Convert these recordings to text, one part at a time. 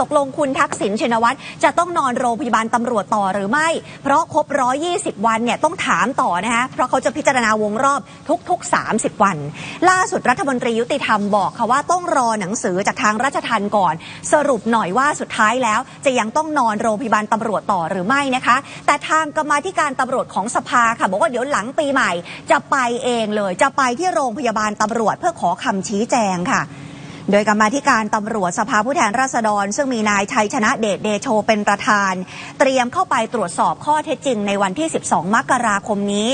ตกลงคุณทักษิณชินวัตรจะต้องนอนโรงพยาบาลตำรวจต่อหรือไม่ เพราะครบ 120 วันเนี่ยต้องถามต่อนะคะเพราะเขาจะพิจารณาวงรอบทุก ๆ 30 วัน ล่าสุดรัฐมนตรียุติธรรมบอกค่ะว่าต้องรอหนังสือจากทางราชทันก่อน สรุปหน่อยว่าสุดท้ายแล้ว จะยังต้องนอนโรงพยาบาลตำรวจต่อหรือไม่นะคะ แต่ทางกรรมาธิการตำรวจของสภาค่ะบอกว่าเดี๋ยวหลังปีใหม่ จะไปเองเลย จะไปที่โรงพยาบาลตำรวจเพื่อขอคำชี้แจงค่ะ โดยกรรมาธิการตำรวจสภาผู้แทนราษฎร ซึ่งมีนายชัยชนะเดชเดโชเป็นประธาน เตรียมเข้าไปตรวจสอบข้อเท็จจริงในวันที่ 12 มกราคมนี้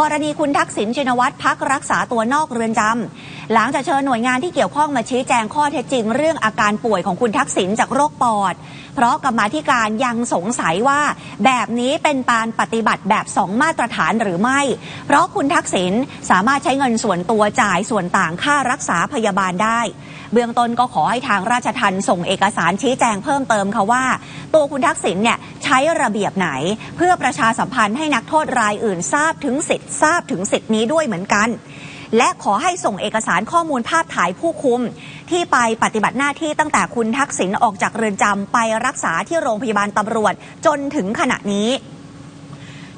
กรณีคุณทักษิณชินวัตรพักรักษาตัวนอกเรือนจำหลังจากเชิญหน่วยงานที่เกี่ยวข้องมาชี้แจงข้อเท็จจริง เรื่องอาการป่วยของคุณทักษิณจากโรคปอด เพราะกรรมาธิการยังสงสัยว่า แบบนี้เป็นการปฏิบัติแบบสองมาตรฐานหรือไม่ เพราะคุณทักษิณสามารถใช้เงินส่วนตัวจ่ายส่วนต่างค่ารักษาพยาบาลได้ เบื้องต้นก็ขอให้ทางราชทันส่งเอกสารชี้แจงเพิ่มเติมค่ะว่า ตัวคุณทักษิณเนี่ย ช้ระเบียบไหน เพื่อประชาสัมพันธ์ให้นักโทษรายอื่นทราบถึงสิทธิ์ทราบถึงสิทธินี้ด้วยเหมือนกัน และขอให้ส่งเอกสารข้อมูลภาพถ่ายผู้คุม ที่ไปปฏิบัติหน้าที่ตั้งแต่คุณทักษิณออกจากเรือนจำไปรักษาที่โรงพยาบาลตำรวจจนถึงขณะนี้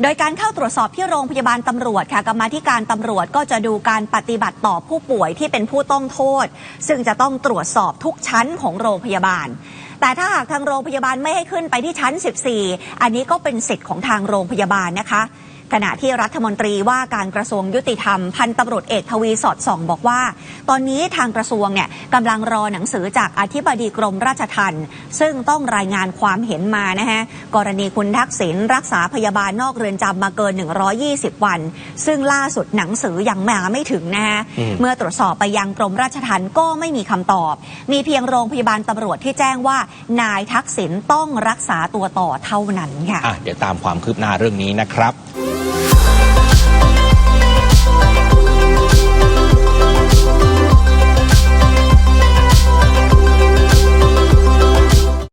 โดยการเข้าตรวจสอบที่โรงพยาบาลตำรวจค่ะกรรมาธิการตำรวจก็จะดูการปฏิบัติต่อผู้ป่วยที่เป็นผู้ต้องโทษ ซึ่งจะต้องตรวจสอบทุกชั้นของโรงพยาบาล แต่ถ้าหากทางโรงพยาบาลไม่ให้ขึ้นไปที่ชั้น 14 อันนี้ก็เป็นสิทธิ์ของทางโรงพยาบาลนะคะ ขณะที่รัฐมนตรีว่าการกระทรวงยุติธรรม พันตำรวจเอกทวีสอดส่อง บอกว่า ตอนนี้ทางกระทรวงเนี่ยกำลังรอหนังสือจากอธิบดีกรมราชทัณฑ์ซึ่งต้องรายงานความเห็นมานะฮะกรณีคุณทักษิณรักษาพยาบาลนอกเรือนจำมาเกิน 120 วัน ซึ่งล่าสุดหนังสือยังมาไม่ถึงนะฮะอืมเมื่อตรวจสอบไปยังกรมราชทัณฑ์ก็ไม่มีคำตอบ มีเพียงโรงพยาบาลตำรวจที่แจ้งว่า นายทักษิณต้องรักษาตัวต่อเท่านั้นค่ะอะเดี๋ยวตามความคืบหน้าเรื่องนี้นะครับ